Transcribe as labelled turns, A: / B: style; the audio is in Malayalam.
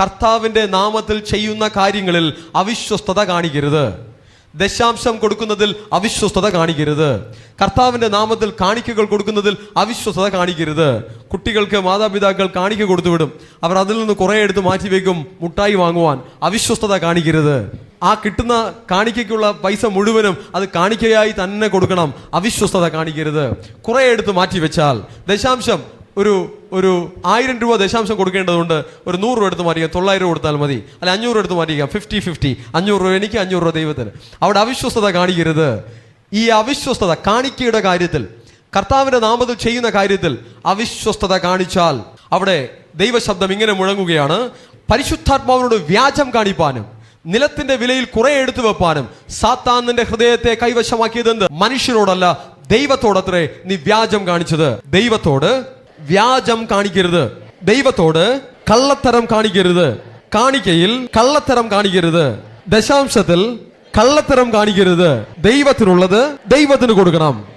A: കർത്താവിന്റെ നാമത്തിൽ ചെയ്യുന്ന കാര്യങ്ങളിൽ അവിശ്വസ്തത കാണിക്കരുത്. ദശാംശം കൊടുക്കുന്നതിൽ അവിശ്വസ്തത കാണിക്കരുത്. കർത്താവിന്റെ നാമത്തിൽ കാണിക്കകൾ കൊടുക്കുന്നതിൽ അവിശ്വസ്തത കാണിക്കരുത്. കുട്ടികൾക്ക് മാതാപിതാക്കൾ കാണിക്ക കൊടുത്തുവിടും. അവർ അതിൽ നിന്ന് കുറേ എടുത്ത് മാറ്റിവെക്കും മുട്ടായി വാങ്ങുവാൻ. അവിശ്വസ്തത കാണിക്കരുത്. ആ കിട്ടുന്ന കാണിക്കയ്ക്കുള്ള പൈസ മുഴുവനും അത് കാണിക്കയായി തന്നെ കൊടുക്കണം. അവിശ്വസ്തത കാണിക്കരുത്. കുറേ എടുത്ത് മാറ്റി വെച്ചാൽ. ദശാംശം ഒരു ഒരു ആയിരം രൂപ ദശാംശം കൊടുക്കേണ്ടതുണ്ട്. ഒരു നൂറ് രൂപ എടുത്ത് മാറ്റിക്കുക തൊള്ളായിരം രൂപ കൊടുത്താൽ മതി. അല്ല അഞ്ഞൂറ് രൂപ എടുത്ത് മാറ്റിക്കാം. ഫിഫ്റ്റി ഫിഫ്റ്റി അഞ്ഞൂറ് രൂപ എനിക്ക് അഞ്ഞൂറ് രൂപ ദൈവത്തിന്. അവിടെ അവിശ്വസ്തത കാണിക്കരുത്. ഈ അവിശ്വസ്തത കാണിക്കയുടെ കാര്യത്തിൽ കർത്താവിന്റെ നാമത്തിൽ ചെയ്യുന്ന കാര്യത്തിൽ അവിശ്വസ്തത കാണിച്ചാൽ അവിടെ ദൈവശബ്ദം ഇങ്ങനെ മുഴങ്ങുകയാണ്. പരിശുദ്ധാത്മാവിനോട് വ്യാജം കാണിപ്പാനും നിലത്തിന്റെ വിലയിൽ കുറെ എടുത്തു വെപ്പാനും സാത്താൻ നിന്റെ ഹൃദയത്തെ കൈവശമാക്കിയതെന്ത് മനുഷ്യരോടല്ല ദൈവത്തോടത്രേ നീ വ്യാജം കാണിച്ചത്. ദൈവത്തോട് വ്യാജം കാണിക്കരുത്. ദൈവത്തോട് കള്ളത്തരം കാണിക്കരുത്. കാണിക്കയിൽ കള്ളത്തരം കാണിക്കരുത്. ദശാംശത്തിൽ കള്ളത്തരം കാണിക്കരുത്. ദൈവത്തിനുള്ളത് ദൈവത്തിന് കൊടുക്കണം.